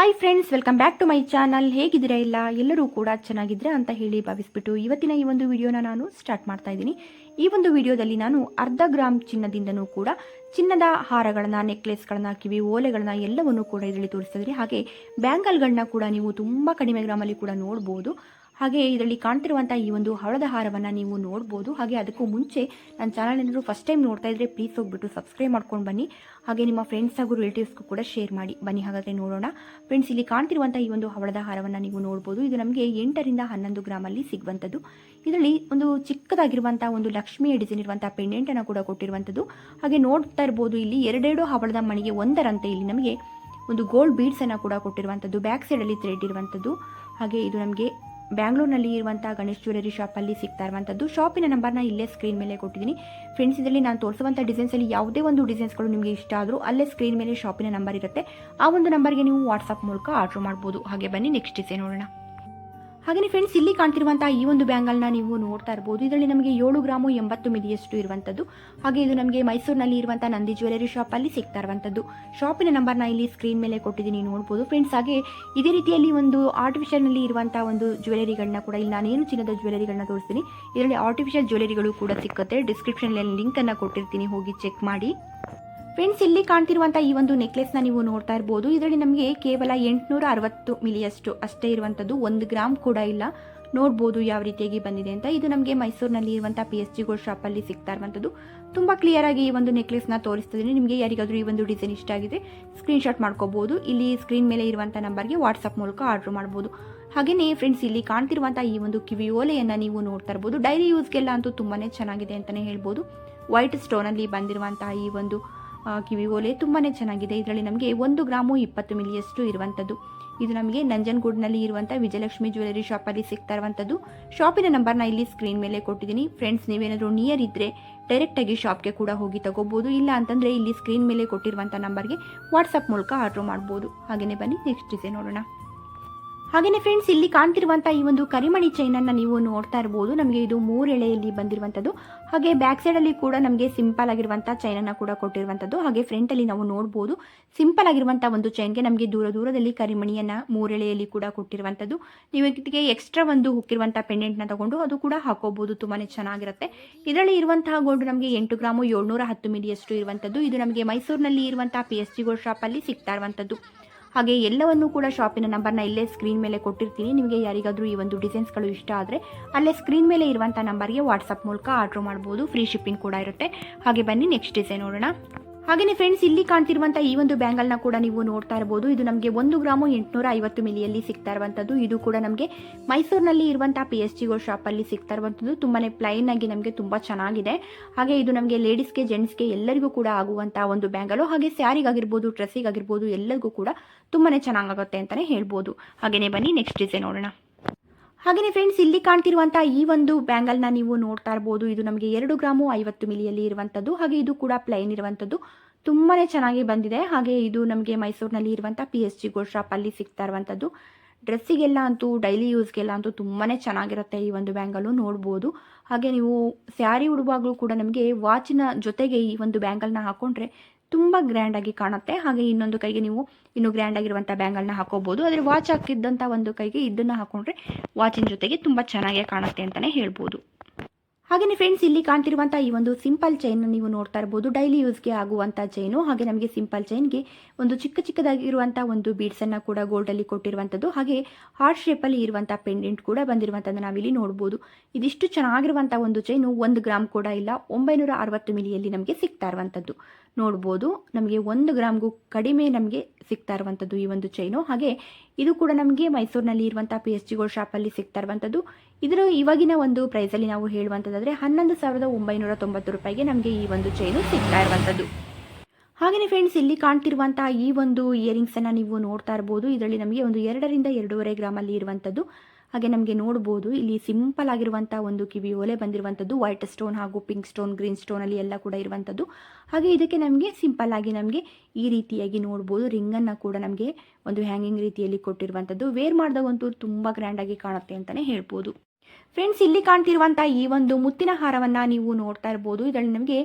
Hi friends welcome back to my channel ಹೇಗಿದ್ದೀರಾ ಇಲ್ಲ? ಎಲ್ಲರೂ ಕೂಡ ಚೆನ್ನಾಗಿದ್ರೆ ಅಂತ ಹೇಳಿ ಭಾವಿಸ್ಬಿಟ್ಟು ಇವತ್ತಿನ ಈ ಒಂದು ವಿಡಿಯೋನ ನಾನು ಸ್ಟಾರ್ಟ್ ಮಾಡ್ತಾ ಇದ್ದೀನಿ. ಈ ಒಂದು ವಿಡಿಯೋದಲ್ಲಿ ನಾನು ಅರ್ಧ ಗ್ರಾಮ್ ಚಿನ್ನದಿಂದನೂ ಕೂಡ ಚಿನ್ನದ ಹಾರಗಳನ್ನ ನೆಕ್ಲೆಸ್ಗಳನ್ನ ಕಿವಿ ಓಲೆಗಳನ್ನ ಎಲ್ಲವನ್ನು ಕೂಡ ಇದರಲ್ಲಿ ತೋರಿಸ್ತಾ ಇದ್ದೀನಿ. ಹಾಗೆ ಬ್ಯಾಂಗಲ್ಗಳನ್ನ ಕೂಡ ನೀವು ತುಂಬ ಕಡಿಮೆ ಗ್ರಾಮಲ್ಲಿ ಕೂಡ ನೋಡ್ಬೋದು. ಹಾಗೆ ಇದರಲ್ಲಿ ಕಾಣ್ತಿರುವಂಥ ಈ ಒಂದು ಹಳದ ಹಾರವನ್ನು ನೀವು ನೋಡ್ಬೋದು. ಹಾಗೆ ಅದಕ್ಕೂ ಮುಂಚೆ ನನ್ನ ಚಾನಲ್ ಏನಾದರೂ ಫಸ್ಟ್ ಟೈಮ್ ನೋಡ್ತಾ ಇದ್ರೆ ಪ್ಲೀಸ್ ಹೋಗ್ಬಿಟ್ಟು ಸಬ್ಸ್ಕ್ರೈಬ್ ಮಾಡ್ಕೊಂಡು ಬನ್ನಿ. ಹಾಗೆ ನಿಮ್ಮ ಫ್ರೆಂಡ್ಸ್ ಹಾಗೂ ರಿಲೇಟಿವ್ಸ್ಗೂ ಕೂಡ ಶೇರ್ ಮಾಡಿ. ಬನ್ನಿ ಹಾಗಾದ್ರೆ ನೋಡೋಣ. ಫ್ರೆಂಡ್ಸ್ ಇಲ್ಲಿ ಕಾಣ್ತಿರುವಂಥ ಈ ಒಂದು ಹವಳದ ಹಾರವನ್ನು ನೀವು ನೋಡ್ಬೋದು. ಇದು ನಮಗೆ ಎಂಟರಿಂದ ಹನ್ನೊಂದು ಗ್ರಾಮಲ್ಲಿ ಸಿಗುವಂಥದ್ದು. ಇದರಲ್ಲಿ ಒಂದು ಚಿಕ್ಕದಾಗಿರುವಂತಹ ಒಂದು ಲಕ್ಷ್ಮಿಯ ಡಿಸೈನ್ ಇರುವಂಥ ಪೆಂಡೆಂಟನ್ನು ಕೂಡ ಕೊಟ್ಟಿರುವಂಥದ್ದು. ಹಾಗೆ ನೋಡ್ತಾ ಇರಬಹುದು ಇಲ್ಲಿ ಎರಡೆರಡು ಹವಳದ ಮಣಿಗೆ ಒಂದರಂತೆ ಇಲ್ಲಿ ನಮಗೆ ಒಂದು ಗೋಲ್ಡ್ ಬೀಡ್ಸ್ ಅನ್ನ ಕೂಡ ಕೊಟ್ಟಿರುವಂಥದ್ದು. ಬ್ಯಾಕ್ ಸೈಡಲ್ಲಿ ಥ್ರೆಡ್ ಇರುವಂಥದ್ದು. ಹಾಗೆ ಇದು ನಮಗೆ ಬ್ಯಾಂಗ್ಳೂರ್ನಲ್ಲಿ ಇರುವಂಥ ಗಣೇಶ್ ಜ್ಯುವೆಲರಿ ಶಾಪಲ್ಲಿ ಸಿಗ್ತಾ ಇರುವಂಥದ್ದು ಶಾಪಿನ ನಂಬರ್ನ ಇಲ್ಲೇ ಸ್ಕ್ರೀನ್ ಮೇಲೆ ಕೊಟ್ಟಿದ್ದೀನಿ. ಫ್ರೆಂಡ್ಸ್ ಇದರಲ್ಲಿ ನಾನು ತೋರಿಸುವಂಥ ಡಿಸೈನ್ಸಲ್ಲಿ ಯಾವುದೇ ಒಂದು ಡಿಸೈನ್ಸ್ಗಳು ನಿಮಗೆ ಇಷ್ಟ ಆದರೂ ಅಲ್ಲೇ ಸ್ಕ್ರೀನ್ ಮೇಲೆ ಶಾಪಿನ ನಂಬರ್ ಇರುತ್ತೆ. ಆ ಒಂದು ನಂಬರ್ಗೆ ನೀವು ವಾಟ್ಸಪ್ ಮೂಲಕ ಆರ್ಡ್ರ್ ಮಾಡ್ಬೋದು. ಹಾಗೆ ಬನ್ನಿ ನೆಕ್ಸ್ಟ್ ಡಿಸೈನ್ ನೋಡೋಣ. ಹಾಗೆಯೇ ಫ್ರೆಂಡ್ಸ್ ಇಲ್ಲಿ ಕಾಣ್ತಿರುವಂತಹ ಈ ಒಂದು ಬ್ಯಾಂಗಲ್ನ ನೀವು ನೋಡ್ತಾ ಇರ್ಬೋದು. ಇದರಲ್ಲಿ ನಮಗೆ ಏಳು ಗ್ರಾಮು ಎಂಬತ್ತು ಮಿದಿಯಷ್ಟು ಇರುವಂತದ್ದು. ಹಾಗೆ ಇದು ನಮಗೆ ಮೈಸೂರಿನಲ್ಲಿ ಇರುವಂತಹ ನಂದಿ ಜ್ಯುವೆಲರಿ ಶಾಪಲ್ಲಿ ಸಿಗ್ತಾ ಇರುವಂಥದ್ದು ಶಾಪಿನ ನಂಬರ್ನ ಇಲ್ಲಿ ಸ್ಕ್ರೀನ್ ಮೇಲೆ ಕೊಟ್ಟಿದ್ದೀನಿ ನೋಡ್ಬೋದು. ಫ್ರೆಂಡ್ಸ್ ಹಾಗೆ ಇದೇ ರೀತಿಯಲ್ಲಿ ಒಂದು ಆರ್ಟಿಫಿಷಿಯಲ್ನಲ್ಲಿ ಇರುವಂತಹ ಒಂದು ಜ್ಯುವೆಲರಿಗಳನ್ನ ಕೂಡ ಇಲ್ಲಿ ನಾನೇನು ಚಿನ್ನದ ಜ್ಯುವೆಲರಿಗಳನ್ನ ತೋರಿಸ್ತೀನಿ. ಇದರಲ್ಲಿ ಆರ್ಟಿಫಿಷಿಯಲ್ ಜ್ಯುವೆಲರಿಗಳು ಕೂಡ ಸಿಕ್ಕುತ್ತೆ. ಲಿಂಕ್ ಅನ್ನ ಕೊಟ್ಟಿರ್ತೀನಿ, ಹೋಗಿ ಚೆಕ್ ಮಾಡಿ. ಫ್ರೆಂಡ್ಸ್ ಇಲ್ಲಿ ಕಾಣ್ತಿರುವಂತಹ ಈ ಒಂದು ನೆಕ್ಲೆಸ್ನ ನೀವು ನೋಡ್ತಾ ಇರ್ಬೋದು. ಇದರಲ್ಲಿ ನಮಗೆ ಕೇವಲ ಎಂಟುನೂರ ಅರವತ್ತು ಮಿಲಿಯಷ್ಟು ಅಷ್ಟೇ ಇರುವಂಥದ್ದು ಒಂದು ಗ್ರಾಮ್ ಕೂಡ ಇಲ್ಲ. ನೋಡ್ಬೋದು ಯಾವ ರೀತಿಯಾಗಿ ಬಂದಿದೆ ಅಂತ. ಇದು ನಮಗೆ ಮೈಸೂರಿನಲ್ಲಿ ಇರುವಂಥ ಪಿ ಎಸ್ ಜಿ ಗೋಲ್ಡ್ ಅಲ್ಲಿ ಸಿಗ್ತಾ ಇರುವಂಥದ್ದು ತುಂಬಾ ಕ್ಲಿಯರ್ ಆಗಿ ಈ ಒಂದು ನೆಕ್ಲೆಸ್ನ ತೋರಿಸ್ತಿದ್ದೀನಿ. ನಿಮಗೆ ಯಾರಿಗಾದರೂ ಈ ಒಂದು ಡಿಸೈನ್ ಇಷ್ಟ ಆಗಿದೆ ಸ್ಕ್ರೀನ್ಶಾಟ್ ಮಾಡ್ಕೋಬಹುದು ಇಲ್ಲಿ ಸ್ಕ್ರೀನ್ ಮೇಲೆ ಇರುವಂಥ ನಂಬರ್ಗೆ ವಾಟ್ಸಪ್ ಮೂಲಕ ಆರ್ಡರ್ ಮಾಡಬಹುದು ಹಾಗೆಯೇ ಫ್ರೆಂಡ್ಸ್ ಇಲ್ಲಿ ಕಾಣ್ತಿರುವಂಥ ಈ ಒಂದು ಕಿವಿ ಓಲೆಯನ್ನ ನೀವು ನೋಡ್ತಾ ಇರ್ಬೋದು. ಡೈಲಿ ಯೂಸ್ಗೆಲ್ಲ ಅಂತೂ ತುಂಬಾನೇ ಚೆನ್ನಾಗಿದೆ ಅಂತಾನೆ ಹೇಳ್ಬೋದು. ವೈಟ್ ಸ್ಟೋನಲ್ಲಿ ಬಂದಿರುವಂತಹ ಈ ಒಂದು ಕಿವಿ ಓಲೆ ತುಂಬಾ ಚೆನ್ನಾಗಿದೆ. ಇದರಲ್ಲಿ ನಮಗೆ ಒಂದು ಗ್ರಾಮು ಇಪ್ಪತ್ತು ಮಿಲಿಯಷ್ಟು ಇರುವಂಥದ್ದು ಇದು ನಮಗೆ ನಂಜನಗೂಡಿನಲ್ಲಿ ಇರುವಂಥ ವಿಜಯಲಕ್ಷ್ಮಿ ಜ್ಯುವೆಲರಿ ಶಾಪಲ್ಲಿ ಸಿಗ್ತಾ ಇರುವಂಥದ್ದು ಶಾಪಿನ ನಂಬರ್ನ ಇಲ್ಲಿ ಸ್ಕ್ರೀನ್ ಮೇಲೆ ಕೊಟ್ಟಿದ್ದೀನಿ. ಫ್ರೆಂಡ್ಸ್, ನೀವೇನಾದರೂ ನಿಯರ್ ಇದ್ದರೆ ಡೈರೆಕ್ಟಾಗಿ ಶಾಪ್ಗೆ ಕೂಡ ಹೋಗಿ ತಗೋಬೋದು. ಇಲ್ಲ ಅಂತಂದರೆ ಇಲ್ಲಿ ಸ್ಕ್ರೀನ್ ಮೇಲೆ ಕೊಟ್ಟಿರುವಂಥ ನಂಬರ್ಗೆ ವಾಟ್ಸಪ್ ಮೂಲಕ ಆರ್ಡ್ರ್ ಮಾಡ್ಬೋದು. ಹಾಗೆಯೇ ಬನ್ನಿ, ನೆಕ್ಸ್ಟ್ ಇದೆ ನೋಡೋಣ. ಹಾಗೆಯೇ ಫ್ರೆಂಡ್ಸ್ ಇಲ್ಲಿ ಕಾಣ್ತಿರುವಂತಹ ಈ ಒಂದು ಕರಿಮಣಿ ಚೈನ್ ಅನ್ನ ನೀವು ನೋಡ್ತಾ ಇರಬಹುದು ನಮಗೆ ಇದು ಮೂರೆಳೆಯಲ್ಲಿ ಬಂದಿರುವಂಥದ್ದು ಹಾಗೆ ಬ್ಯಾಕ್ ಸೈಡ್ ಅಲ್ಲಿ ಕೂಡ ನಮಗೆ ಸಿಂಪಲ್ ಆಗಿರುವಂಥ ಚೈನನ್ನು ಕೂಡ ಕೊಟ್ಟಿರುವಂತದ್ದು. ಹಾಗೆ ಫ್ರಂಟಲ್ಲಿ ನಾವು ನೋಡಬಹುದು ಸಿಂಪಲ್ ಆಗಿರುವಂತಹ ಒಂದು ಚೈನ್ಗೆ ನಮಗೆ ದೂರ ದೂರದಲ್ಲಿ ಕರಿಮಣಿಯನ್ನು ಮೂರೆಳೆಯಲ್ಲಿ ಕೂಡ ಕೊಟ್ಟಿರುವಂತದ್ದು. ನೀವು ಇದಕ್ಕೆ ಎಕ್ಸ್ಟ್ರಾ ಒಂದು ಹುಕ್ಕಿರುವಂತಹ ಪೆಂಡೆಂಟ್ನ ತಗೊಂಡು ಅದು ಕೂಡ ಹಾಕೋಬಹುದು ತುಂಬಾನೇ ಚೆನ್ನಾಗಿರುತ್ತೆ. ಇದರಲ್ಲಿ ಇರುವಂತಹ ಗೋಲ್ಡ್ ನಮಗೆ ಎಂಟು ಗ್ರಾಮು ಏಳ್ನೂರ ಹತ್ತು ಮಿಲಿಯಷ್ಟು ಇರುವಂಥದ್ದು ಇದು ನಮಗೆ ಮೈಸೂರಿನಲ್ಲಿ ಇರುವಂತಹ ಪಿ ಎಸ್ ಜಿ ಗೋಲ್ಡ್ ಶಾಪಲ್ಲಿ ಸಿಗ್ತಾ ಇರುವಂಥದ್ದು ಹಾಗೆ ಎಲ್ಲವನ್ನೂ ಕೂಡ ಶಾಪಿನ ನಂಬರ್ನ ಇಲ್ಲೇ ಸ್ಕ್ರೀನ್ ಮೇಲೆ ಕೊಟ್ಟಿರ್ತೀನಿ. ನಿಮಗೆ ಯಾರಿಗಾದರೂ ಈ ಒಂದು ಡಿಸೈನ್ಸ್ಗಳು ಇಷ್ಟ ಆದರೆ ಅಲ್ಲೇ ಸ್ಕ್ರೀನ್ ಮೇಲೆ ಇರುವಂಥ ನಂಬರ್ಗೆ ವಾಟ್ಸಪ್ ಮೂಲಕ ಆರ್ಡ್ರ್ ಮಾಡ್ಬೋದು. ಫ್ರೀ ಶಿಪ್ಪಿಂಗ್ ಕೂಡ ಇರುತ್ತೆ. ಹಾಗೆ ಬನ್ನಿ ನೆಕ್ಸ್ಟ್ ಡಿಸೈನ್ ನೋಡೋಣ. ಹಾಗೆಯೇ ಫ್ರೆಂಡ್ಸ್ ಇಲ್ಲಿ ಕಾಣ್ತಿರುವಂಥ ಈ ಒಂದು ಬ್ಯಾಂಗಲ್ನ ಕೂಡ ನೀವು ನೋಡ್ತಾ ಇರಬಹುದು ಇದು ನಮಗೆ ಒಂದು ಗ್ರಾಮು ಎಂಟುನೂರ ಐವತ್ತು ಮಿಲಿಯಲ್ಲಿ ಸಿಗ್ತಾ ಇರುವಂಥದ್ದು ಇದು ಕೂಡ ನಮಗೆ ಮೈಸೂರಿನಲ್ಲಿ ಇರುವಂಥ ಪಿ ಎಸ್ ಜಿ ಗೋ ಶಾಪಲ್ಲಿ ಸಿಗ್ತಾ ಇರುವಂಥದ್ದು ತುಂಬಾ ಪ್ಲೈನ್ ಆಗಿ ನಮಗೆ ತುಂಬ ಚೆನ್ನಾಗಿದೆ. ಹಾಗೆ ಇದು ನಮಗೆ ಲೇಡೀಸ್ಗೆ ಜೆಂಟ್ಸ್ಗೆ ಎಲ್ಲರಿಗೂ ಕೂಡ ಆಗುವಂಥ ಒಂದು ಬ್ಯಾಂಗಲು ಹಾಗೆ ಸ್ಯಾರಿಗಾಗಿರ್ಬೋದು ಡ್ರೆಸ್ಸಿಗಾಗಿರ್ಬೋದು ಎಲ್ಲರಿಗೂ ಕೂಡ ತುಂಬಾ ಚೆನ್ನಾಗಾಗುತ್ತೆ ಅಂತಲೇ ಹೇಳ್ಬೋದು. ಹಾಗೆಯೇ ಬನ್ನಿ ನೆಕ್ಸ್ಟ್ ಡಿಸೈನ್ ನೋಡೋಣ. ಹಾಗೆಯೇ ಫ್ರೆಂಡ್ಸ್ ಇಲ್ಲಿ ಕಾಣ್ತಿರುವಂಥ ಈ ಒಂದು ಬ್ಯಾಂಗಲ್ನ ನೀವು ನೋಡ್ತಾ ಇರ್ಬೋದು. ಇದು ನಮಗೆ ಎರಡು ಗ್ರಾಮು ಐವತ್ತು ಮಿಲಿಯಲ್ಲಿ ಇರುವಂಥದ್ದು ಹಾಗೆ ಇದು ಕೂಡ ಪ್ಲೈನ್ ಇರುವಂಥದ್ದು ತುಂಬಾ ಚೆನ್ನಾಗಿ ಬಂದಿದೆ. ಹಾಗೆ ಇದು ನಮಗೆ ಮೈಸೂರಿನಲ್ಲಿ ಇರುವಂಥ ಪಿ ಎಸ್ ಜಿ ಗೋಲ್ಡ್ ಶಾಪಲ್ಲಿ ಸಿಗ್ತಾ ಇರುವಂಥದ್ದು ಡ್ರೆಸ್ಸಿಗೆಲ್ಲ ಅಂತೂ ಡೈಲಿ ಯೂಸ್ಗೆಲ್ಲ ಅಂತೂ ತುಂಬಾ ಚೆನ್ನಾಗಿರುತ್ತೆ ಈ ಒಂದು ಬ್ಯಾಂಗಲು ನೋಡ್ಬೋದು. ಹಾಗೆ ನೀವು ಸ್ಯಾರಿ ಉಡುವಾಗಲೂ ಕೂಡ ನಮಗೆ ವಾಚಿನ ಜೊತೆಗೆ ಈ ಒಂದು ಬ್ಯಾಂಗಲ್ನ ಹಾಕೊಂಡ್ರೆ ತುಂಬ ಗ್ರ್ಯಾಂಡಾಗಿ ಕಾಣುತ್ತೆ. ಹಾಗೆ ಇನ್ನೊಂದು ಕೈಗೆ ನೀವು ಇನ್ನು ಗ್ರ್ಯಾಂಡ್ ಆಗಿರುವಂಥ ಬ್ಯಾಂಗಲ್ನ ಹಾಕೋಬಹುದು ಆದರೆ ವಾಚ್ ಹಾಕಿದ್ದಂಥ ಒಂದು ಕೈಗೆ ಇದನ್ನು ಹಾಕೊಂಡ್ರೆ ವಾಚಿನ ಜೊತೆಗೆ ತುಂಬ ಚೆನ್ನಾಗೇ ಕಾಣುತ್ತೆ ಅಂತಲೇ ಹೇಳ್ಬೋದು. ಹಾಗೆಯೇ ಫ್ರೆಂಡ್ಸ್ ಇಲ್ಲಿ ಕಾಣ್ತಿರುವಂಥ ಈ ಒಂದು ಸಿಂಪಲ್ ಚೈನ್ ನೀವು ನೋಡ್ತಾ ಇರ್ಬೋದು. ಡೈಲಿ ಯೂಸ್ಗೆ ಆಗುವಂಥ ಚೈನು ಹಾಗೆ ನಮಗೆ ಸಿಂಪಲ್ ಚೈನ್ಗೆ ಒಂದು ಚಿಕ್ಕ ಚಿಕ್ಕದಾಗಿರುವಂಥ ಒಂದು ಬೀಡ್ಸನ್ನು ಕೂಡ ಗೋಲ್ಡಲ್ಲಿ ಕೊಟ್ಟಿರುವಂಥದ್ದು ಹಾಗೆ ಹಾರ್ಟ್ ಶೇಪಲ್ಲಿ ಇರುವಂಥ ಪೆಂಡೆಂಟ್ ಕೂಡ ಬಂದಿರುವಂಥದ್ದು ನಾವಿಲ್ಲಿ ನೋಡ್ಬೋದು. ಇದಿಷ್ಟು ಚೆನ್ನಾಗಿರುವಂಥ ಒಂದು ಚೈನು ಒಂದು ಗ್ರಾಮ್ ಕೂಡ ಇಲ್ಲ. ಒಂಬೈನೂರ ಅರವತ್ತು ಮಿಲಿಯಲ್ಲಿ ನಮಗೆ ಸಿಗ್ತಾ ಇರುವಂಥದ್ದು ನೋಡ್ಬೋದು. ನಮಗೆ ಒಂದು ಗ್ರಾಮ್ಗೂ ಕಡಿಮೆ ನಮಗೆ ಸಿಗ್ತಾ ಇರುವಂಥದ್ದು ಈ ಒಂದು ಚೈನು ಹಾಗೆ ಇದು ಕೂಡ ನಮಗೆ ಮೈಸೂರಿನಲ್ಲಿ ಇರುವಂಥ ಪಿ ಎಸ್ ಜಿ ಗೋಲ್ಡ್ ಶಾಪಲ್ಲಿ ಸಿಗ್ತಾ ಇರುವಂಥದ್ದು ಇದರ ಇವಾಗಿನ ಒಂದು ಪ್ರೈಸಲ್ಲಿ ನಾವು ಹೇಳುವಂಥದ್ದಾದರೆ ಹನ್ನೊಂದು ಸಾವಿರದ ಒಂಬೈನೂರ ತೊಂಬತ್ತು ರೂಪಾಯಿಗೆ ನಮಗೆ ಈ ಒಂದು ಚೈನು ಸಿಗ್ತಾ ಇರುವಂಥದ್ದು ಹಾಗೆಯೇ ಫ್ರೆಂಡ್ಸ್ ಇಲ್ಲಿ ಕಾಣ್ತಿರುವಂತಹ ಈ ಒಂದು ಇಯರಿಂಗ್ಸನ್ನು ನೀವು ನೋಡ್ತಾ ಇರ್ಬೋದು. ಇದರಲ್ಲಿ ನಮಗೆ ಒಂದು ಎರಡರಿಂದ ಎರಡೂವರೆ ಗ್ರಾಮಲ್ಲಿ ಇರುವಂಥದ್ದು ಹಾಗೆ ನಮಗೆ ನೋಡ್ಬೋದು, ಇಲ್ಲಿ ಸಿಂಪಲ್ ಆಗಿರುವಂಥ ಒಂದು ಕಿವಿ ಓಲೆ ಬಂದಿರುವಂಥದ್ದು ವೈಟ್ ಸ್ಟೋನ್ ಹಾಗೂ ಪಿಂಕ್ ಸ್ಟೋನ್ ಗ್ರೀನ್ ಸ್ಟೋನಲ್ಲಿ ಎಲ್ಲ ಕೂಡ ಇರುವಂಥದ್ದು ಹಾಗೆ ಇದಕ್ಕೆ ನಮಗೆ ಸಿಂಪಲ್ ಆಗಿ ನಮಗೆ ಈ ರೀತಿಯಾಗಿ ನೋಡ್ಬೋದು. ರಿಂಗನ್ನು ಕೂಡ ನಮಗೆ ಒಂದು ಹ್ಯಾಂಗಿಂಗ್ ರೀತಿಯಲ್ಲಿ ಕೊಟ್ಟಿರುವಂಥದ್ದು ವೇರ್ ಮಾಡಿದಾಗಂತೂ ತುಂಬ ಗ್ರ್ಯಾಂಡಾಗಿ ಕಾಣುತ್ತೆ ಅಂತಲೇ ಹೇಳ್ಬೋದು. ಫ್ರೆಂಡ್ಸ್ ಇಲ್ಲಿ ಕಾಣ್ತಿರುವಂಥ ಈ ಒಂದು ಮುತ್ತಿನ ಹಾರವನ್ನು ನೀವು ನೋಡ್ತಾ ಇರ್ಬೋದು. ಇದರಲ್ಲಿ ನಮಗೆ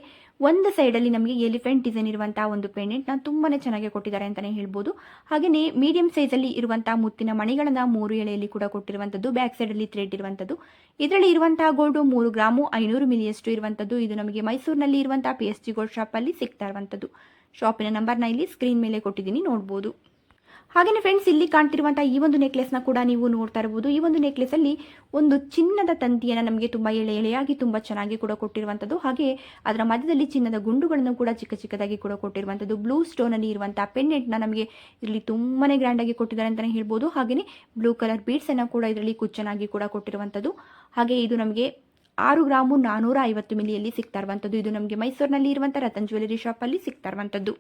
ಒಂದು ಸೈಡಲ್ಲಿ ನಮಗೆ ಎಲಿಫೆಂಟ್ ಡಿಸೈನ್ ಇರುವಂಥ ಒಂದು ಪೆಂಡೆಂಟ್ನ ತುಂಬಾ ಚೆನ್ನಾಗಿ ಕೊಟ್ಟಿದ್ದಾರೆ ಅಂತಲೇ ಹೇಳ್ಬೋದು. ಹಾಗೆಯೇ ಮೀಡಿಯಂ ಸೈಜಲ್ಲಿ ಇರುವಂಥ ಮುತ್ತಿನ ಮಣಿಗಳನ್ನು ಮೂರು ಎಳೆಯಲ್ಲಿ ಕೂಡ ಕೊಟ್ಟಿರುವಂಥದ್ದು ಬ್ಯಾಕ್ ಸೈಡಲ್ಲಿ ಥ್ರೆಡ್ ಇರುವಂಥದ್ದು. ಇದರಲ್ಲಿ ಇರುವಂಥ ಗೋಲ್ಡು ಮೂರು ಗ್ರಾಮು, ಐನೂರು ಮಿಲಿಯಷ್ಟು ಇರುವಂಥದ್ದು. ಇದು ನಮಗೆ ಮೈಸೂರಿನಲ್ಲಿ ಇರುವಂಥ ಪಿ ಎಸ್ ಜಿ ಗೋಲ್ಡ್ ಶಾಪಲ್ಲಿ ಸಿಗ್ತಾ ಇರುವಂಥದ್ದು. ಶಾಪಿನ ನಂಬರ್ನ ಇಲ್ಲಿ ಸ್ಕ್ರೀನ್ ಮೇಲೆ ಕೊಟ್ಟಿದ್ದೀನಿ, ನೋಡ್ಬೋದು. ಹಾಗೆಯೇ ಫ್ರೆಂಡ್ಸ್ ಇಲ್ಲಿ ಕಾಣ್ತಿರುವಂಥ ಈ ಒಂದು ನೆಕ್ಲೆಸ್ನ ಕೂಡ ನೀವು ನೋಡ್ತಾ ಇರಬಹುದು ಈ ಒಂದು ನೆಕ್ಲೆಸಲ್ಲಿ ಒಂದು ಚಿನ್ನದ ತಂತಿಯನ್ನು ನಮಗೆ ತುಂಬ ಎಳೆ ಎಳೆಯಾಗಿ ತುಂಬ ಚೆನ್ನಾಗಿ ಕೂಡ ಕೊಟ್ಟಿರುವಂಥದ್ದು ಹಾಗೆ ಅದರ ಮಧ್ಯದಲ್ಲಿ ಚಿನ್ನದ ಗುಂಡುಗಳನ್ನು ಕೂಡ ಚಿಕ್ಕ ಚಿಕ್ಕದಾಗಿ ಕೂಡ ಕೊಟ್ಟಿರುವಂಥದ್ದು ಬ್ಲೂ ಸ್ಟೋನಲ್ಲಿ ಇರುವಂಥ ನ ನಮಗೆ ಇದರಲ್ಲಿ ತುಂಬಾ ಗ್ರ್ಯಾಂಡಾಗಿ ಕೊಟ್ಟಿದ್ದಾರೆ ಅಂತಲೇ ಹೇಳ್ಬೋದು. ಹಾಗೆಯೇ ಬ್ಲೂ ಕಲರ್ ಬೀಡ್ಸನ್ನು ಕೂಡ ಇದರಲ್ಲಿ ಕುಚ್ಚನಾಗಿ ಕೂಡ ಕೊಟ್ಟಿರುವಂಥದ್ದು ಹಾಗೆ ಇದು ನಮಗೆ ಆರು ಗ್ರಾಮು ನಾನೂರ ಐವತ್ತು ಮಿಲಿಯಲ್ಲಿ ಸಿಗ್ತಾ ಇರುವಂಥದ್ದು ಇದು ನಮಗೆ ಮೈಸೂರಿನಲ್ಲಿ ಇರುವಂಥ ರತನ್ ಜ್ಯುವೆಲರಿ ಶಾಪಲ್ಲಿ ಸಿಗ್ತಾ ಇರುವಂಥದ್ದು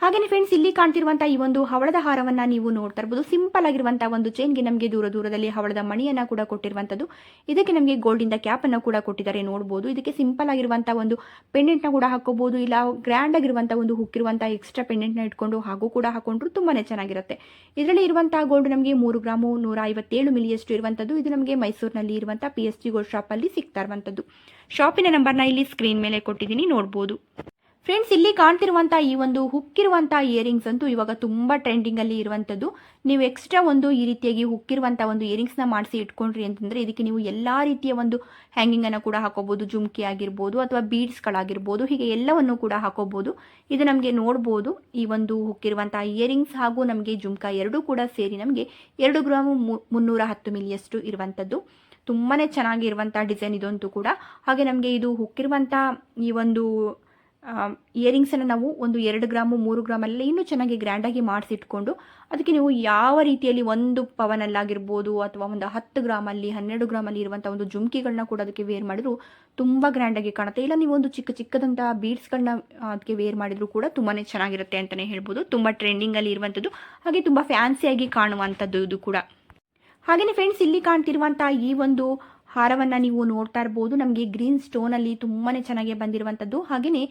ಹಾಗೆಯೇ ಫ್ರೆಂಡ್ಸ್ ಇಲ್ಲಿ ಕಾಣ್ತಿರುವಂತಹ ಈ ಒಂದು ಹವಳದ ಹಾರವನ್ನು ನೀವು ನೋಡ್ತಾ ಇರಬಹುದು ಸಿಂಪಲ್ ಆಗಿರುವಂತಹ ಒಂದು ಚೈನ್ಗೆ ನಮಗೆ ದೂರ ದೂರದಲ್ಲಿ ಹವಳದ ಮಣಿಯನ್ನ ಕೂಡ ಕೊಟ್ಟಿರುವಂತದ್ದು. ಇದಕ್ಕೆ ನಮಗೆ ಗೋಲ್ಡಿಂದ ಅನ್ನ ಕೂಡ ಕೊಟ್ಟಿದ್ದಾರೆ ನೋಡಬಹುದು ಇದಕ್ಕೆ ಸಿಂಪಲ್ ಆಗಿರುವಂತಹ ಒಂದು ಪೆಂಡೆಂಟ್ನ ಕೂಡ ಹಾಕೋಬಹುದು ಇಲ್ಲ ಗ್ರ್ಯಾಂಡ್ ಆಗಿರುವಂತಹ ಒಂದು ಹುಕ್ಕಿರುವಂಥ ಎಕ್ಸ್ಟ್ರಾ ಪೆಂಡೆಂಟ್ನ ಇಟ್ಕೊಂಡು ಹಾಗೂ ಕೂಡ ಹಾಕೊಂಡ್ರು ತುಂಬಾನೇ ಚೆನ್ನಾಗಿರುತ್ತೆ. ಇದರಲ್ಲಿ ಇರುವಂತಹ ಗೋಲ್ಡ್ ನಮಗೆ ಮೂರು ಗ್ರಾಮು ನೂರ ಐವತ್ತೇಳು ಮಿಲಿಯಷ್ಟು ಇರುವಂತದ್ದು. ಇದು ನಮಗೆ ಮೈಸೂರಿನಲ್ಲಿ ಇರುವಂತಹ ಪಿ ಎಸ್ ಜಿ ಗೋಲ್ಡ್ ಶಾಪಲ್ಲಿ ಸಿಗ್ತಾ ಇರುವಂಥದ್ದು ಶಾಪಿನ ನಂಬರ್ನ ಇಲ್ಲಿ ಸ್ಕ್ರೀನ್ ಮೇಲೆ ಕೊಟ್ಟಿದ್ದೀನಿ, ನೋಡ್ಬೋದು. ಫ್ರೆಂಡ್ಸ್ ಇಲ್ಲಿ ಕಾಣ್ತಿರುವಂಥ ಈ ಒಂದು ಹುಕ್ಕಿರುವಂಥ ಇಯರಿಂಗ್ಸ್ ಅಂತೂ ಇವಾಗ ತುಂಬ ಟ್ರೆಂಡಿಂಗಲ್ಲಿ ಇರುವಂಥದ್ದು ನೀವು ಎಕ್ಸ್ಟ್ರಾ ಒಂದು ಈ ರೀತಿಯಾಗಿ ಹುಕ್ಕಿರುವಂಥ ಒಂದು ಇಯರಿಂಗ್ಸ್ನ ಮಾಡಿಸಿ ಇಟ್ಕೊಂಡ್ರಿ ಅಂತಂದರೆ ಇದಕ್ಕೆ ನೀವು ಎಲ್ಲ ರೀತಿಯ ಒಂದು ಹ್ಯಾಂಗಿಂಗನ್ನು ಕೂಡ ಹಾಕೋಬೋದು, ಜುಮ್ಕಿ ಆಗಿರ್ಬೋದು ಅಥವಾ ಬೀಡ್ಸ್ಗಳಾಗಿರ್ಬೋದು ಹೀಗೆ ಎಲ್ಲವನ್ನು ಕೂಡ ಹಾಕೋಬೋದು. ಇದು ನಮಗೆ ನೋಡ್ಬೋದು, ಈ ಒಂದು ಹುಕ್ಕಿರುವಂಥ ಇಯರಿಂಗ್ಸ್ ಹಾಗೂ ನಮಗೆ ಜುಮ್ಕಾ ಎರಡೂ ಕೂಡ ಸೇರಿ ನಮಗೆ ಎರಡು ಗ್ರಾಮು ಮುನ್ನೂರ ಹತ್ತು ಮಿಲಿಯಷ್ಟು ಇರುವಂಥದ್ದು ತುಂಬಾ ಚೆನ್ನಾಗಿರುವಂಥ ಡಿಸೈನ್ ಇದಂತೂ ಕೂಡ. ಹಾಗೆ ನಮಗೆ ಇದು ಹುಕ್ಕಿರುವಂಥ ಈ ಒಂದು ಇಯರಿಂಗ್ಸನ್ನು ನಾವು ಒಂದು ಎರಡು ಗ್ರಾಮು, ಮೂರು ಗ್ರಾಮಲ್ಲಿ ಇನ್ನೂ ಚೆನ್ನಾಗಿ ಗ್ರ್ಯಾಂಡಾಗಿ ಮಾಡಿಸಿಟ್ಕೊಂಡು ಅದಕ್ಕೆ ನೀವು ಯಾವ ರೀತಿಯಲ್ಲಿ ಒಂದು ಪವನಲ್ಲಾಗಿರ್ಬೋದು ಅಥವಾ ಒಂದು ಹತ್ತು ಗ್ರಾಮಲ್ಲಿ, ಹನ್ನೆರಡು ಗ್ರಾಮಲ್ಲಿ ಇರುವಂಥ ಒಂದು ಜುಮ್ಕಿಗಳನ್ನ ಕೂಡ ಅದಕ್ಕೆ ವೇರ್ ಮಾಡಿದ್ರು ತುಂಬ ಗ್ರ್ಯಾಂಡಾಗಿ ಕಾಣುತ್ತೆ. ಇಲ್ಲ, ನೀವು ಒಂದು ಚಿಕ್ಕ ಚಿಕ್ಕದಂಥ ಬೀಡ್ಸ್ಗಳನ್ನ ಅದಕ್ಕೆ ವೇರ್ ಮಾಡಿದ್ರು ಕೂಡ ತುಂಬಾ ಚೆನ್ನಾಗಿರುತ್ತೆ ಅಂತಲೇ ಹೇಳ್ಬೋದು. ತುಂಬ ಟ್ರೆಂಡಿಂಗಲ್ಲಿ ಇರುವಂಥದ್ದು, ಹಾಗೆ ತುಂಬ ಫ್ಯಾನ್ಸಿಯಾಗಿ ಕಾಣುವಂಥದ್ದು ಇದು ಕೂಡ. ಹಾಗೆಯೇ ಫ್ರೆಂಡ್ಸ್ ಇಲ್ಲಿ ಕಾಣ್ತಿರುವಂಥ ಈ ಒಂದು ಹಾರವನ್ನು ನೀವು ನೋಡ್ತಾ ಇರ್ಬೋದು. ನಮಗೆ ಗ್ರೀನ್ ಸ್ಟೋನಲ್ಲಿ ತುಂಬಾ ಚೆನ್ನಾಗಿ ಬಂದಿರುವಂಥದ್ದು. ಹಾಗೆಯೇ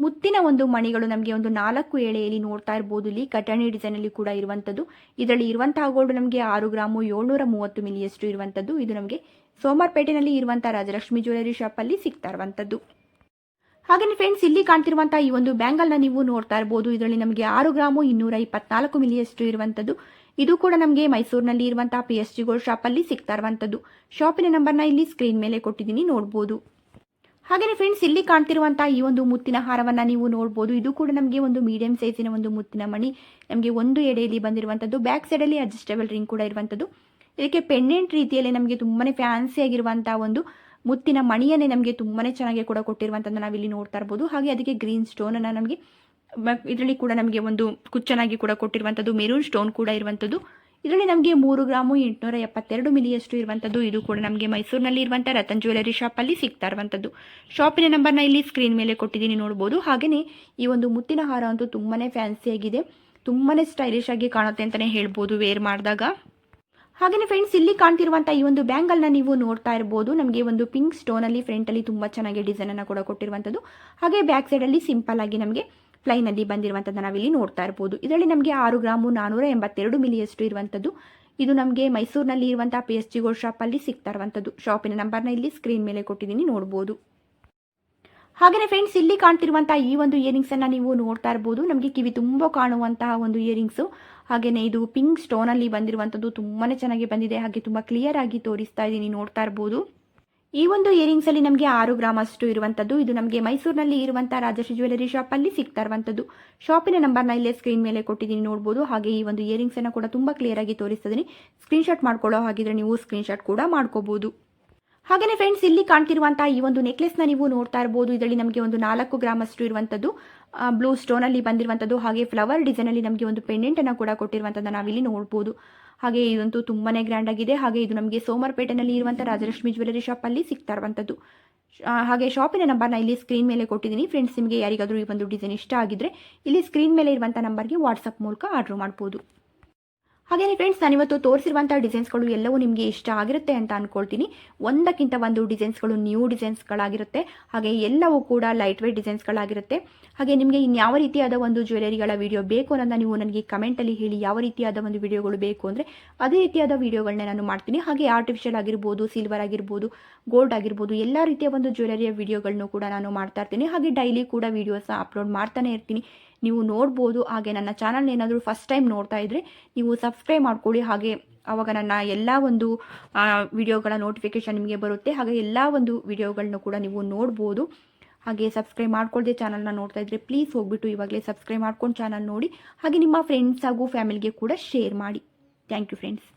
ಮುತ್ತಿನ ಒಂದು ಮಣಿಗಳು ನಮಗೆ ಒಂದು ನಾಲ್ಕು ಎಳೆಯಲ್ಲಿ ನೋಡ್ತಾ ಇರ್ಬೋದು. ಇಲ್ಲಿ ಕಟಣಿ ಡಿಸೈನಲ್ಲಿ ಕೂಡ ಇರುವಂಥದ್ದು ಇದರಲ್ಲಿ ಇರುವಂತಹ ಗೋಲ್ಡ್ ನಮಗೆ ಆರು ಗ್ರಾಮು ಏಳ್ನೂರ ಮೂವತ್ತು ಮಿಲಿಯಷ್ಟು ಇರುವಂಥದ್ದು ಇದು ನಮಗೆ ಸೋಮವಾರಪೇಟೆನಲ್ಲಿ ಇರುವಂಥ ರಾಜಲಕ್ಷ್ಮಿ ಜ್ಯುವೆಲರಿ ಶಾಪಲ್ಲಿ ಸಿಗ್ತಾ ಇರುವಂಥದ್ದು ಹಾಗೆಯೇ ಫ್ರೆಂಡ್ಸ್ ಇಲ್ಲಿ ಕಾಣ್ತಿರುವಂತಹ ಈ ಒಂದು ಬ್ಯಾಂಗಲ್ನ ನೀವು ನೋಡ್ತಾ ಇರಬಹುದು ಇದರಲ್ಲಿ ನಮಗೆ ಆರು ಗ್ರಾಮು ಇನ್ನೂರ ಇಪ್ಪತ್ನಾಲ್ಕು ಮಿಲಿಯಷ್ಟು ಇರುವಂಥದ್ದು ಇದು ಕೂಡ ನಮಗೆ ಮೈಸೂರಿನಲ್ಲಿ ಇರುವಂತಹ ಪಿ ಎಸ್ ಜಿ ಗೋಲ್ಡ್ ಶಾಪಲ್ಲಿ ಸಿಗ್ತಾ ಇರುವಂಥದ್ದು ಶಾಪಿನ ನಂಬರ್ನ ಇಲ್ಲಿ ಸ್ಕ್ರೀನ್ ಮೇಲೆ ಕೊಟ್ಟಿದ್ದೀನಿ, ನೋಡ್ಬೋದು. ಹಾಗೆಯೇ ಫ್ರೆಂಡ್ಸ್ ಇಲ್ಲಿ ಕಾಣ್ತಿರುವಂತಹ ಈ ಒಂದು ಮುತ್ತಿನ ಹಾರವನ್ನು ನೀವು ನೋಡ್ಬೋದು. ಇದು ಕೂಡ ನಮಗೆ ಒಂದು ಮೀಡಿಯಂ ಸೈಜಿನ ಒಂದು ಮುತ್ತಿನ ಮಣಿ. ನಮಗೆ ಒಂದು ಎಡೆಯಲ್ಲಿ ಬಂದಿರುವಂಥದ್ದು ಬ್ಯಾಕ್ ಸೈಡಲ್ಲಿ ಅಡ್ಜಸ್ಟೇಬಲ್ ರಿಂಗ್ ಕೂಡ ಇರುವಂಥದ್ದು ಇದಕ್ಕೆ ಪೆಂಡೆಂಟ್ ರೀತಿಯಲ್ಲಿ ನಮಗೆ ತುಂಬಾ ಫ್ಯಾನ್ಸಿ ಆಗಿರುವಂಥ ಒಂದು ಮುತ್ತಿನ ಮಣಿಯನ್ನೇ ನಮಗೆ ತುಂಬಾ ಚೆನ್ನಾಗಿ ಕೂಡ ಕೊಟ್ಟಿರುವಂಥದ್ದು ನಾವಿಲ್ಲಿ ನೋಡ್ತಾ ಇರ್ಬೋದು. ಹಾಗೆ ಅದಕ್ಕೆ ಗ್ರೀನ್ ಸ್ಟೋನನ್ನು ನಮಗೆ ಇದರಲ್ಲಿ ಕೂಡ ನಮಗೆ ಒಂದು ಕುಚ್ಚನಾಗಿ ಕೂಡ ಕೊಟ್ಟಿರುವಂಥದ್ದು ಮೆರೂನ್ ಸ್ಟೋನ್ ಕೂಡ ಇರುವಂಥದ್ದು ಇದರಲ್ಲಿ ನಮಗೆ ಮೂರು ಗ್ರಾಮು ಎಂಟುನೂರ ಎಪ್ಪತ್ತೆರಡು ಮಿಲಿಯಷ್ಟು ಇರುವಂಥದ್ದು. ಇದು ಕೂಡ ನಮಗೆ ಮೈಸೂರಿನಲ್ಲಿ ಇರುವಂಥ ರತನ್ ಜ್ಯುವೆಲರಿ ಶಾಪಲ್ಲಿ ಸಿಗ್ತಾ ಇರುವಂಥದ್ದು. ಶಾಪಿನ ನಂಬರ್ನ ಇಲ್ಲಿ ಸ್ಕ್ರೀನ್ ಮೇಲೆ ಕೊಟ್ಟಿದ್ದೀನಿ ನೋಡ್ಬೋದು. ಹಾಗೆಯೇ ಈ ಒಂದು ಮುತ್ತಿನ ಹಾರ ಅಂತೂ ತುಂಬಾ ಫ್ಯಾನ್ಸಿಯಾಗಿದೆ ತುಂಬಾ ಸ್ಟೈಲಿಶ್ ಆಗಿ ಕಾಣುತ್ತೆ ಅಂತಲೇ ಹೇಳ್ಬೋದು ವೇರ್ ಮಾಡಿದಾಗ. ಹಾಗೆಯೇ ಫ್ರೆಂಡ್ಸ್ ಇಲ್ಲಿ ಕಾಣ್ತಿರುವಂಥ ಈ ಒಂದು ಬ್ಯಾಂಗಲ್ನ ನೀವು ನೋಡ್ತಾ ಇರ್ಬೋದು. ನಮಗೆ ಒಂದು ಪಿಂಕ್ ಸ್ಟೋನಲ್ಲಿ ಫ್ರಂಟಲ್ಲಿ ತುಂಬ ಚೆನ್ನಾಗಿ ಡಿಸೈನನ್ನು ಕೂಡ ಕೊಟ್ಟಿರುವಂಥದ್ದು. ಹಾಗೆ ಬ್ಯಾಕ್ ಸೈಡಲ್ಲಿ ಸಿಂಪಲ್ ಆಗಿ ನಮಗೆ ಫ್ಲೈನಲ್ಲಿ ಬಂದಿರುವಂಥದ್ದು ನಾವಿಲ್ಲಿ ನೋಡ್ತಾ ಇರ್ಬೋದು. ಇದರಲ್ಲಿ ನಮಗೆ ಆರು ಗ್ರಾಮು ನಾನೂರ ಎಂಬತ್ತೆರಡು ಮಿಲಿಯಷ್ಟು ಇರುವಂಥದ್ದು ಇದು ನಮಗೆ ಮೈಸೂರಿನಲ್ಲಿ ಇರುವಂಥ ಪಿ ಎಸ್ ಜಿ ಗೋಲ್ಡ್ ಶಾಪಲ್ಲಿ ಸಿಗ್ತಾ ಇರುವಂಥದ್ದು ಶಾಪಿನ ನಂಬರ್ನ ಇಲ್ಲಿ ಸ್ಕ್ರೀನ್ ಮೇಲೆ ಕೊಟ್ಟಿದ್ದೀನಿ, ನೋಡ್ಬೋದು. ಹಾಗೆಯೇ ಫ್ರೆಂಡ್ಸ್ ಇಲ್ಲಿ ಕಾಣ್ತಿರುವಂಥ ಈ ಒಂದು ಇಯರಿಂಗ್ಸನ್ನು ನೀವು ನೋಡ್ತಾ ಇರ್ಬೋದು. ನಮಗೆ ಕಿವಿ ತುಂಬ ಕಾಣುವಂತಹ ಒಂದು ಇಯರಿಂಗ್ಸು ಹಾಗೆಯೇ ಇದು ಪಿಂಕ್ ಸ್ಟೋನಲ್ಲಿ ಬಂದಿರುವಂಥದ್ದು ತುಂಬಾ ಚೆನ್ನಾಗಿ ಬಂದಿದೆ. ಹಾಗೆ ತುಂಬ ಕ್ಲಿಯರ್ ಆಗಿ ತೋರಿಸ್ತಾ ಇದ್ದೀನಿ, ನೋಡ್ತಾ ಇರ್ಬೋದು. ಈ ಒಂದು ಇಯರಿಂಗ್ಸ್ ಅಲ್ಲಿ ನಮಗೆ ಆರು ಗ್ರಾಮ್ ಅಷ್ಟು ಇರುವಂತದ್ದು. ಇದು ನಮಗೆ ಮೈಸೂರಿನಲ್ಲಿ ಇರುವಂತಹ ರಾಜಶ್ರೀ ಜ್ಯುವೆಲರಿ ಅಲ್ಲಿ ಸಿಗ್ತಾ ಇರುವಂತದ್ದು. ಶಾಪಿನ ನಂಬರ್ನ ಇಲ್ಲೇ ಸ್ಕ್ರೀನ್ ಮೇಲೆ ಕೊಟ್ಟಿದ್ದೀನಿ ನೋಡಬಹುದು ಹಾಗೆ ಈ ಒಂದು ಇಯರಿಂಗ್ಸ್ ಅನ್ನು ಕೂಡ ತುಂಬಾ ಕ್ಲಿಯರ್ ಆಗಿ ತೋರಿಸ್ತಿದ್ದೀನಿ ಸ್ಕ್ರೀನ್ಶಾಟ್ ಮಾಡ್ಕೊಳ್ಳೋ ಹಾಗಿದ್ರೆ ನೀವು ಸ್ಕ್ರೀನ್ ಶಾಟ್ ಕೂಡ ಮಾಡ್ಕೋಬಹುದು ಹಾಗೆಯೇ ಫ್ರೆಂಡ್ಸ್ ಇಲ್ಲಿ ಕಾಣ್ತಿರುವಂತಹ ಈ ಒಂದು ನೆಕ್ಲೆಸ್ನ ನೀವು ನೋಡ್ತಾ ಇರಬಹುದು ಇದರಲ್ಲಿ ನಮಗೆ ಒಂದು ನಾಲ್ಕು ಗ್ರಾಮ್ ಅಷ್ಟು ಇರುವಂತದ್ದು. ಬ್ಲೂ ಸ್ಟೋನ್ ಅಲ್ಲಿ ಬಂದಿರುವಂತದ್ದು. ಹಾಗೆ ಫ್ಲವರ್ ಡಿಸೈನ್ ಅಲ್ಲಿ ನಮಗೆ ಒಂದು ಪೆಂಡೆಂಟ್ ಅನ್ನು ಕೂಡ ಕೊಟ್ಟಿರುವಂತದ್ದು ನಾವಿಲ್ಲಿ ನೋಡ್ಬೋದು. ಹಾಗೆ ಇದಂತೂ ತುಂಬಾ ಗ್ರ್ಯಾಂಡ್ ಆಗಿದೆ. ಹಾಗೆ ಇದು ನಮಗೆ ಸೋಮವಾರಪೇಟೆನಲ್ಲಿ ಇರುವಂಥ ರಾಜಲಕ್ಷ್ಮಿ ಜ್ಯುವೆಲರಿ ಶಾಪಲ್ಲಿ ಸಿಗ್ತಾ ಇರುವಂಥದ್ದು ಹಾಗೆ ಶಾಪಿನ ನಂಬರ್ನ ಇಲ್ಲಿ ಸ್ಕ್ರೀನ್ ಮೇಲೆ ಕೊಟ್ಟಿದ್ದೀನಿ. ಫ್ರೆಂಡ್ಸ್ ನಿಮಗೆ ಯಾರಿಗಾದರೂ ಈ ಒಂದು ಡಿಸೈನ್ ಇಷ್ಟ ಆಗಿದ್ರೆ ಇಲ್ಲಿ ಸ್ಕ್ರೀನ್ ಮೇಲೆ ಇರುವಂಥ ನಂಬರ್ಗೆ ವಾಟ್ಸಪ್ ಮೂಲಕ ಆರ್ಡ್ರ್ ಮಾಡ್ಬೋದು. ಹಾಗೆಯೇ ಫ್ರೆಂಡ್ಸ್ ನಾನಿವತ್ತು ತೋರಿಸಿರುವಂಥ ಡಿಸೈನ್ಸ್ಗಳು ಎಲ್ಲವೂ ನಿಮಗೆ ಇಷ್ಟ ಆಗಿರುತ್ತೆ ಅಂತ ಅಂದ್ಕೊಳ್ತೀನಿ ಒಂದಕ್ಕಿಂತ ಒಂದು ಡಿಸೈನ್ಸ್ಗಳು ನ್ಯೂ ಡಿಸೈನ್ಸ್ಗಳಾಗಿರುತ್ತೆ ಹಾಗೆ ಎಲ್ಲವೂ ಕೂಡ ಲೈಟ್ ವೇಟ್ ಡಿಸೈನ್ಸ್ಗಳಾಗಿರುತ್ತೆ ಹಾಗೆ ನಿಮಗೆ ಇನ್ಯಾವ ರೀತಿಯಾದ ಒಂದು ಜ್ಯುವೆಲರಿಗಳ ವಿಡಿಯೋ ಬೇಕು ಅನ್ನೋದನ್ನ ನೀವು ನನಗೆ ಕಮೆಂಟಲ್ಲಿ ಹೇಳಿ, ಯಾವ ರೀತಿಯಾದ ಒಂದು ವಿಡಿಯೋಗಳು ಬೇಕು ಅಂದರೆ ಅದೇ ರೀತಿಯಾದ ವಿಡಿಯೋಗಳನ್ನ ನಾನು ಮಾಡ್ತೀನಿ. ಹಾಗೆ ಆರ್ಟಿಫಿಷಿಯಲ್ ಆಗಿರ್ಬೋದು ಸಿಲ್ವರ್ ಆಗಿರ್ಬೋದು ಗೋಲ್ಡ್ ಆಗಿರ್ಬೋದು, ಎಲ್ಲ ರೀತಿಯ ಒಂದು ಜ್ಯುವೆಲರಿಯ ವಿಡಿಯೋಗಳನ್ನು ಕೂಡ ನಾನು ಮಾಡ್ತಾ ಇರ್ತೀನಿ. ಹಾಗೆ ಡೈಲಿ ಕೂಡ ವೀಡಿಯೋಸ್ನ ಅಪ್ಲೋಡ್ ಮಾಡ್ತಾನೆ ಇರ್ತೀನಿ. ನೀವು ನೋಡ್ಬೋದು. ಹಾಗೆ ನನ್ನ ಚಾನಲ್ ಏನಾದರೂ ಫಸ್ಟ್ ಟೈಮ್ ನೋಡ್ತಾ ಇದ್ದರೆ ನೀವು ಸಬ್ಸ್ಕ್ರೈಬ್ ಮಾಡ್ಕೊಳ್ಳಿ. ಹಾಗೆ ಆವಾಗ ನನ್ನ ಎಲ್ಲ ಒಂದು ವಿಡಿಯೋಗಳ ನೋಟಿಫಿಕೇಷನ್ ನಿಮಗೆ ಬರುತ್ತೆ. ಹಾಗೆ ಎಲ್ಲ ಒಂದು ವಿಡಿಯೋಗಳನ್ನ ಕೂಡ ನೀವು ನೋಡ್ಬೋದು. ಹಾಗೆ ಸಬ್ಸ್ಕ್ರೈಬ್ ಮಾಡ್ಕೊಳ್ದೆ ಚಾನಲ್ನ ನೋಡ್ತಾ ಇದ್ದರೆ ಪ್ಲೀಸ್ ಹೋಗ್ಬಿಟ್ಟು ಇವಾಗಲೇ ಸಬ್ಸ್ಕ್ರೈಬ್ ಮಾಡ್ಕೊಂಡು ಚಾನಲ್ ನೋಡಿ. ಹಾಗೆ ನಿಮ್ಮ ಫ್ರೆಂಡ್ಸ್ ಹಾಗೂ ಫ್ಯಾಮಿಲಿಗೆ ಕೂಡ ಶೇರ್ ಮಾಡಿ. Thank you friends